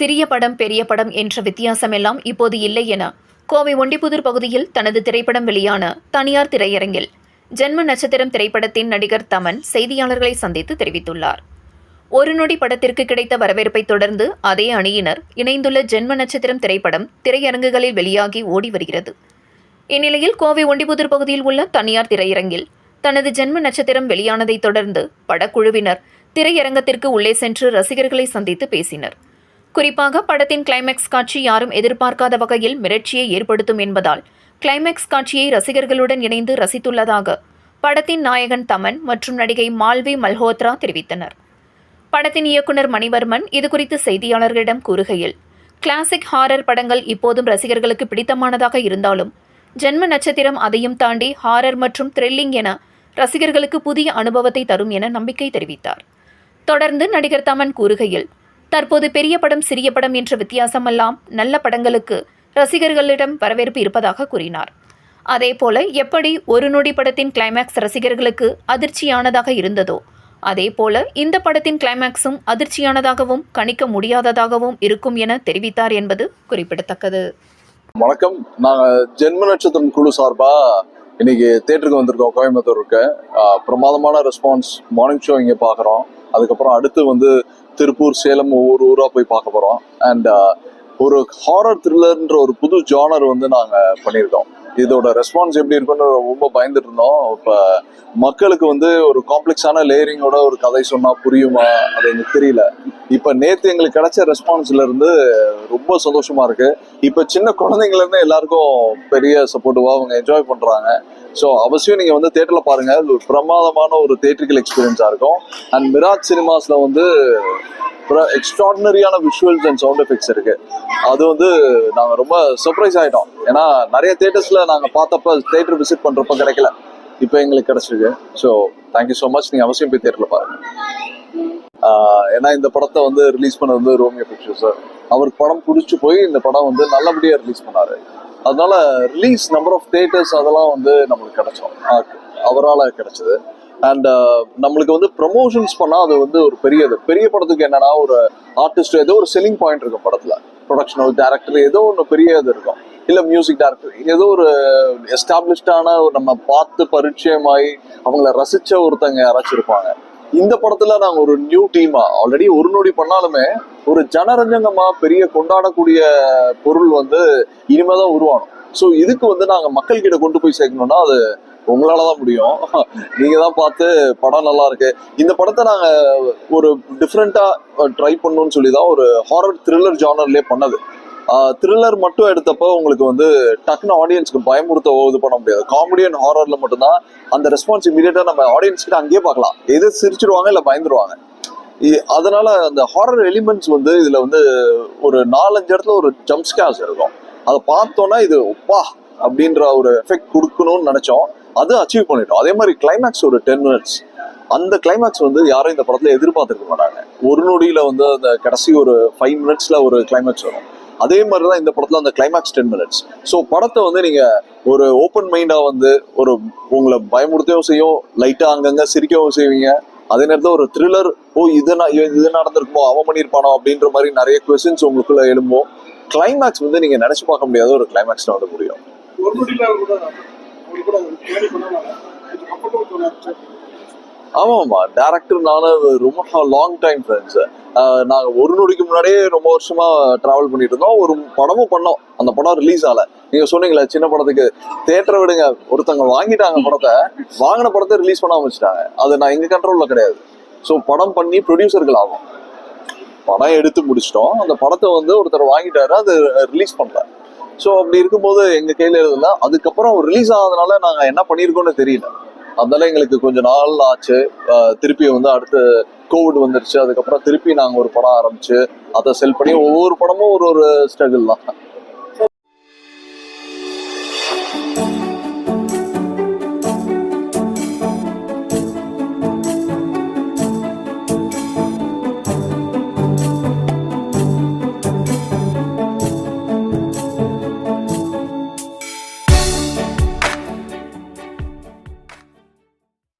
சிறிய படம் பெரிய படம் என்ற வித்தியாசமெல்லாம் இப்போது இல்லை என கோவை ஒண்டிப்புதூர் பகுதியில் தனது திரைப்படம் வெளியான தனியார் திரையரங்கில் ஜென்ம நட்சத்திரம் திரைப்படத்தின் நடிகர் தமன் செய்தியாளர்களை சந்தித்து தெரிவித்துள்ளார். ஒரு நொடி படத்திற்கு கிடைத்த வரவேற்பை தொடர்ந்து அதே அணியினர் இணைந்துள்ள ஜென்ம நட்சத்திரம் திரைப்படம் திரையரங்குகளில் வெளியாகி ஓடி வருகிறது. இந்நிலையில் கோவை ஒண்டிபுதூர் பகுதியில் உள்ள தனியார் திரையரங்கில் தனது ஜென்ம நட்சத்திரம் வெளியானதைத் தொடர்ந்து படக்குழுவினர் திரையரங்கத்திற்கு உள்ளே சென்று ரசிகர்களை சந்தித்து பேசினர். குறிப்பாக படத்தின் கிளைமேக்ஸ் காட்சி யாரும் எதிர்பார்க்காத வகையில் மிரட்சியை ஏற்படுத்தும் என்பதால் கிளைமேக்ஸ் காட்சியை ரசிகர்களுடன் இணைந்து ரசித்துள்ளதாக படத்தின் நாயகன் தமன் மற்றும் நடிகை மால்வி மல்ஹோத்ரா தெரிவித்தனர். படத்தின் இயக்குனர் மணிவர்மன் இதுகுறித்து செய்தியாளர்களிடம் கூறுகையில் கிளாசிக் ஹாரர் படங்கள் இப்போதும் ரசிகர்களுக்கு பிடித்தமானதாக இருந்தாலும் ஜென்ம நட்சத்திரம் அதையும் தாண்டி ஹாரர் மற்றும் த்ரில்லிங் என ரசிகர்களுக்கு புதிய அனுபவத்தை தரும் என நம்பிக்கை தெரிவித்தார். தொடர்ந்து நடிகர் தமன் கூறுகையில் தற்போது பெரிய படம் சிறிய படம் என்ற வித்தியாசமெல்லாம் நல்ல படங்களுக்கு ரசிகர்களிடம் வரவேற்பு இருப்பதாக கூறினார். அதேபோல எப்படி ஒரு நொடி படத்தின் கிளைமேக்ஸ் ரசிகர்களுக்கு அதிர்ச்சியானதாக இருந்ததோ அதேபோல இந்த படத்தின் கிளைமேக்ஸும் அதிர்ச்சியானதாகவும் கணிக்க முடியாததாகவும் இருக்கும் என தெரிவித்தார் என்பது குறிப்பிடத்தக்கது. வணக்கம். நாங்கள் ஜென்ம நட்சத்திரம் குழு சார்பா இன்னைக்கு தேட்டருக்கு வந்திருக்கோம் கோயம்புத்தூருக்கு பிரமாதமான ரெஸ்பான்ஸ் மார்னிங் ஷோ இங்கே பார்க்குறோம். அதுக்கப்புறம் அடுத்து வந்து திருப்பூர் சேலம் ஒவ்வொரு ஊராக போய் பார்க்க போகிறோம் அண்ட் uh, ஒரு ஹாரர் த்ரில்லர்ன்ற ஒரு புது ஜானர் வந்து நாங்கள் பண்ணியிருக்கோம். இதோட ரெஸ்பான்ஸ் எப்படி இருக்குன்னு ரொம்ப பயந்துட்டு இருந்தோம். இப்ப மக்களுக்கு வந்து ஒரு காம்ப்ளெக்ஸான லேயரிங்கோட ஒரு கதை சொன்னா புரியுமா? அது எனக்கு தெரியல. இப்ப நேத்து எங்களுக்கு கிடைச்ச ரெஸ்பான்ஸ்ல இருந்து ரொம்ப சந்தோஷமா இருக்கு. இப்ப சின்ன குழந்தைங்கல இருந்து எல்லாருக்கும் பெரிய சப்போர்ட்டிவா அவங்க என்ஜாய் பண்றாங்க. ஸோ அவசியம் நீங்க வந்து தேட்டர்ல பாருங்க. ஒரு பிரமாதமான ஒரு தேட்டரிக்கல் எக்ஸ்பீரியன்ஸா இருக்கும். அண்ட் மிராஜ் சினிமாஸ்ல வந்து எக்ஸ்ட்ராடினரியான விஷுவல்ஸ் அண்ட் சவுண்ட் எஃபெக்ட்ஸ் இருக்கு. அது வந்து நாங்க ரொம்ப சர்ப்ரைஸ் ஆயிட்டோம். ஏன்னா நிறைய தேட்டர்ஸ்ல நாங்க பார்த்தப்ப தேட்டர் விசிட் பண்ணுறப்ப கிடைக்கல. இப்போ எங்களுக்கு கிடச்சிருக்கு. ஸோ தேங்க்யூ ஸோ மச் நீங்க அவசியம் போய் தேட்டரில் பாருங்க. ஏன்னா இந்த படத்தை வந்து ரிலீஸ் பண்ணது வந்து ரோமியோ பிக்சர்ஸ் சார். அவருக்கு படம் பிடிச்சி போய் இந்த படம் வந்து நல்லபடியா ரிலீஸ் பண்ணாரு. அதனால ரிலீஸ் நம்பர் ஆஃப் தேட்டர்ஸ் அதெல்லாம் வந்து நம்மளுக்கு கிடைச்சோம். அவரால் கிடைச்சது. அண்ட் uh, நம்மளுக்கு வந்து ப்ரமோஷன்ஸ் பண்ணால் அது வந்து ஒரு பெரிய இது பெரிய படத்துக்கு என்னன்னா ஒரு ஆர்டிஸ்ட் ஏதோ ஒரு செல்லிங் பாயிண்ட் இருக்கும் படத்தில். ப்ரொடக்ஷனல் டேரக்டர் ஏதோ ஒன்று பெரிய இது இருக்கும். இல்லை மியூசிக் டேரக்டர் ஏதோ ஒரு எஸ்டாப்ளிஷ்டான நம்ம பார்த்து பரிச்சயமாயி அவங்கள ரசிச்ச ஒருத்தங்க யாராச்சும் இருப்பாங்க. இந்த படத்துல நாங்க ஒரு நியூ டீமா ஆல்ரெடி ஒரு நொடி பண்ணாலுமே ஒரு ஜனரஞ்சகமா பெரிய கொண்டாடக்கூடிய பொருள் வந்து இனிமேதான் உருவானும் ஸோ இதுக்கு வந்து நாங்க மக்கள் கிட்ட கொண்டு போய் சேர்க்கணும்னா அது உங்களால தான் முடியும். நீங்க தான் பார்த்து படம் நல்லா இருக்கு இந்த படத்தை நாங்க ஒரு டிஃப்ரெண்டா ட்ரை பண்ணணும்னு சொல்லி தான் ஒரு ஹாரர் த்ரில்லர் ஜானர்லயே பண்ணது. த்ரில்லர் மட்டும் எடுத்தப்போ உங்களுக்கு வந்து டக்குன்னு ஆடியன்ஸ்க்கு பயமுறுத்த இது பண்ண முடியாது. காமெடி அண்ட் ஹாரர்ல மட்டும்தான் அந்த ரெஸ்பான்ஸ் இமீடியட்டா நம்ம ஆடியன்ஸ் கிட்ட அங்கேயே பார்க்கலாம். எது சிரிச்சிருவாங்க இல்ல பயந்துருவாங்க. இ- அதனால அந்த ஹாரர் எலிமெண்ட்ஸ் வந்து இதுல வந்து ஒரு நாலஞ்சு இடத்துல ஒரு ஜம்ப் ஸ்கேர்ஸ் இருக்கும். அதை பார்த்தோன்னா இது ஒப்பா அப்படின்ற ஒரு எஃபெக்ட் கொடுக்கணும்னு நினைச்சோம். அது அச்சீவ் பண்ணிட்டோம். அதே மாதிரி கிளைமேக்ஸ் ஒரு டென் மினிட்ஸ் அந்த கிளைமேக்ஸ் வந்து யாரும் இந்த படத்துல எதிர்பார்த்துருக்க மாட்டாங்க. ஒரு நொடியில வந்து அந்த கடைசி ஒரு ஃபைவ் மினிட்ஸ்ல ஒரு கிளைமேக்ஸ் வரும். அதே மாதிரி தான் இந்த படத்துல அந்த கிளைமேக்ஸ் டென் மினிட்ஸ் ஸோ படத்தை வந்து நீங்க ஒரு ஓப்பன் மைண்டா வந்து ஒரு உங்களை பயமுறுத்தவும் செய்யும் லைட்டா அங்கங்க சிரிக்கவும் செய்வீங்க. அதே நேரத்தில் ஒரு த்ரில்லர் ஓ இது நா- இது நடந்திருக்குமோ அவன் பண்ணியிருப்பானோ அப்படின்ற மாதிரி நிறைய கொஸ்டின்ஸ் உங்களுக்குள்ள எழும்போ கிளைமேக்ஸ் வந்து நீங்க நினைச்சு பார்க்க முடியாத ஒரு கிளைமேக்ஸ்ல வந்து முடியும். ஆமாம்மா டேரக்டர் நானும் ரொம்ப லாங் டைம் ஃப்ரெண்ட்ஸ் நாங்கள் ஒரு நொடிக்கு முன்னாடியே ரொம்ப வருஷமா ட்ராவல் பண்ணிட்டு இருந்தோம். ஒரு படமும் பண்ணோம். அந்த படம் ரிலீஸ் ஆகல. நீங்கள் சொன்னீங்களே சின்ன படத்துக்கு தேட்டரை விடுங்க. ஒருத்தவங்க வாங்கிட்டாங்க படத்தை வாங்கின படத்தை ரிலீஸ் பண்ண ஆரம்பிச்சிட்டாங்க. அது நான் எங்கள் கண்ட்ரோலில் கிடையாது. ஸோ படம் பண்ணி ப்ரொடியூசர்கள் ஆகும். படம் எடுத்து முடிச்சிட்டோம். அந்த படத்தை வந்து ஒருத்தர் வாங்கிட்டாரு. அது ரிலீஸ் பண்ணல. ஸோ அப்படி இருக்கும்போது எங்க கையில எழுதல அதுக்கப்புறம் ரிலீஸ் ஆனதுனால நாங்க என்ன பண்ணியிருக்கோம்னு தெரியல. அதனால எங்களுக்கு கொஞ்சம் நாள் ஆச்சு. திருப்பி வந்து அடுத்து கோவிட் வந்துருச்சு. அதுக்கப்புறம் திருப்பி நாங்க ஒரு படம் ஆரம்பிச்சு அதை செல் பண்ணி ஒவ்வொரு படமும் ஒரு ஒரு ஸ்ட்ரகிள் தான்.